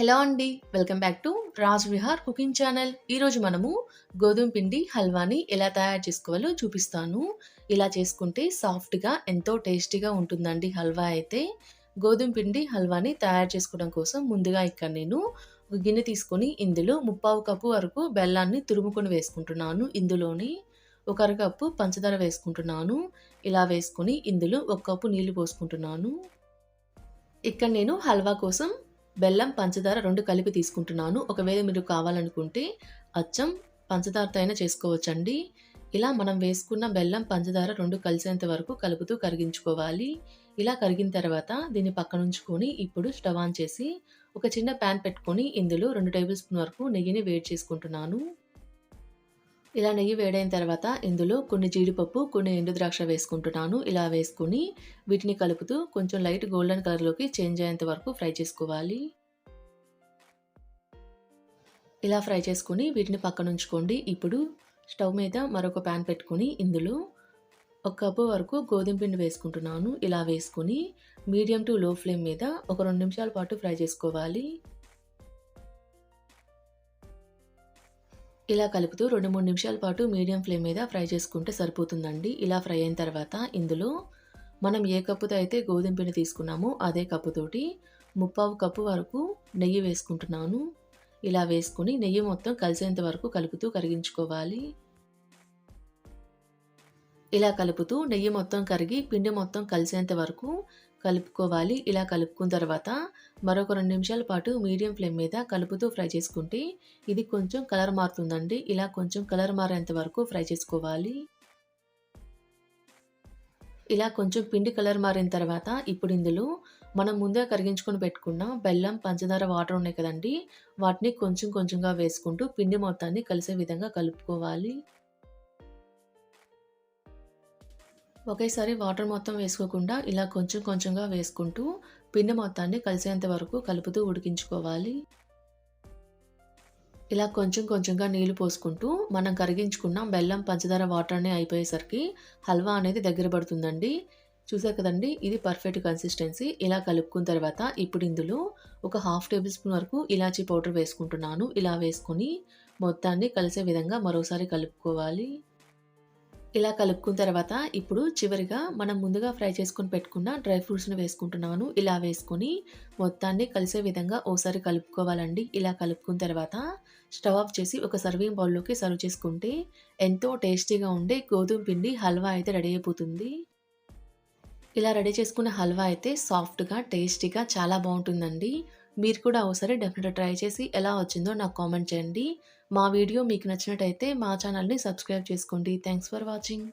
Hello అండి welcome back to Raj Vihar cooking channel. ఈరోజు మనము గోధుమ పిండి హల్వాని ఎలా తయారు చేసుకోవాలో చూపిస్తాను. ఇలా చేసుకుంటే సాఫ్ట్గా ఎంతో టేస్టీగా ఉంటుందండి హల్వా అయితే. గోధుమ పిండి హల్వాని తయారు చేసుకోవడం కోసం ముందుగా ఇక్కడ నేను ఒక గిన్నె తీసుకొని ఇందులో ముప్పావు కప్పు వరకు బెల్లాన్ని తురుముకొని వేసుకుంటున్నాను ఇందులోని. ఒక అరకప్పు పంచదార వేసుకుంటున్నాను. ఇలా వేసుకొని ఇందులో ఒక కప్పు నీళ్ళు పోసుకుంటున్నాను. ఇక్కడ నేను హల్వా కోసం బెల్లం పంచదార రెండు కలిపి తీసుకుంటున్నాను. ఒకవేళ మీరు కావాలనుకుంటే అచ్చం పంచదారతో అయినా చేసుకోవచ్చండి. ఇలా మనం వేసుకున్న బెల్లం పంచదార రెండు కలిసేంత వరకు కలుపుతూ కరిగించుకోవాలి. ఇలా కరిగిన తర్వాత దీన్ని పక్కనుంచుకొని ఇప్పుడు స్టవ్ ఆన్ చేసి ఒక చిన్న ప్యాన్ పెట్టుకొని ఇందులో రెండు టేబుల్ స్పూన్ వరకు నెయ్యిని వేడి చేసుకుంటున్నాను. ఇలా నెయ్యి వేడైన తర్వాత ఇందులో కొన్ని జీడిపప్పు కొన్ని ఎండు ద్రాక్ష వేసుకుంటున్నాను. ఇలా వేసుకుని వీటిని కలుపుతూ కొంచెం లైట్ గోల్డెన్ కలర్లోకి చేంజ్ అయ్యేంత వరకు ఫ్రై చేసుకోవాలి. ఇలా ఫ్రై చేసుకుని వీటిని పక్కన ఉంచుకోండి. ఇప్పుడు స్టవ్ మీద మరొక ప్యాన్ పెట్టుకుని ఇందులో ఒక కప్పు వరకు గోధుమ పిండి వేసుకుంటున్నాను. ఇలా వేసుకుని మీడియం టు లో ఫ్లేమ్ మీద ఒక రెండు నిమిషాల పాటు ఫ్రై చేసుకోవాలి. ఇలా కలుపుతూ రెండు మూడు నిమిషాల పాటు మీడియం ఫ్లేమ్ మీద ఫ్రై చేసుకుంటే సరిపోతుందండి. ఇలా ఫ్రై అయిన తర్వాత ఇందులో మనం ఏ కప్పుతో అయితే గోధుమ పిండి తీసుకున్నామో అదే కప్పుతోటి ముప్పావు కప్పు వరకు నెయ్యి వేసుకుంటున్నాను. ఇలా వేసుకుని నెయ్యి మొత్తం కలిసేంత వరకు కలుపుతూ కరిగించుకోవాలి. ఇలా కలుపుతూ నెయ్యి మొత్తం కరిగి పిండి మొత్తం కలిసేంత వరకు కలుపుకోవాలి. ఇలా కలుపుకున్న తర్వాత మరొక రెండు నిమిషాల పాటు మీడియం ఫ్లేమ్ మీద కలుపుతూ ఫ్రై చేసుకుంటే ఇది కొంచెం కలర్ మారుతుందండి. ఇలా కొంచెం కలర్ మారేంత వరకు ఫ్రై చేసుకోవాలి. ఇలా కొంచెం పిండి కలర్ మారిన తర్వాత ఇప్పుడు ఇందులో మనం ముందే కరిగించుకొని పెట్టుకున్న బెల్లం పంచదార వాటర్ ఉన్నాయి కదండి. వాటిని కొంచెం కొంచెంగా వేసుకుంటూ పిండి మొత్తాన్ని కలిసే విధంగా కలుపుకోవాలి. ఒకేసారి వాటర్ మొత్తం వేసుకోకుండా ఇలా కొంచెం కొంచెంగా వేసుకుంటూ పిండి మొత్తాన్ని కలిసేంత వరకు కలుపుతూ ఉడికించుకోవాలి. ఇలా కొంచెం కొంచెంగా నీళ్ళు పోసుకుంటూ మనం కరిగించుకున్న బెల్లం పంచదార వాటర్నే అయిపోయేసరికి హల్వా అనేది దగ్గర పడుతుందండి. చూసారు కదండి? ఇది పర్ఫెక్ట్ కన్సిస్టెన్సీ ఇలా కలుపుకున్న తర్వాత ఇప్పుడు ఇందులో ఒక హాఫ్ టేబుల్ స్పూన్ వరకు ఇలాచీ పౌడర్ వేసుకుంటున్నాను. ఇలా వేసుకొని మొత్తాన్ని కలిసే విధంగా మరోసారి కలుపుకోవాలి. ఇలా కలుపుకున్న తర్వాత ఇప్పుడు చివరిగా మనం ముందుగా ఫ్రై చేసుకొని పెట్టుకున్న డ్రై ఫ్రూట్స్ని వేసుకుంటున్నాను. ఇలా వేసుకొని మొత్తాన్ని కలిసే విధంగా ఓసారి కలుపుకోవాలండి. ఇలా కలుపుకున్న తర్వాత స్టవ్ ఆఫ్ చేసి ఒక సర్వింగ్ బౌల్లోకి సర్వ్ చేసుకుంటే ఎంతో టేస్టీగా ఉండే గోధుమ పిండి హల్వా అయితే రెడీ అయిపోతుంది. ఇలా రెడీ చేసుకున్న హల్వా అయితే సాఫ్ట్గా టేస్టీగా చాలా బాగుంటుందండి. మీరు కూడా ఒకసారి డెఫినెట్గా ట్రై చేసి ఎలా వచ్చిందో నాకు కామెంట్ చేయండి. మా వీడియో మీకు నచ్చినట్టయితే మా ఛానల్ని సబ్స్క్రైబ్ చేసుకోండి. Thanks for watching.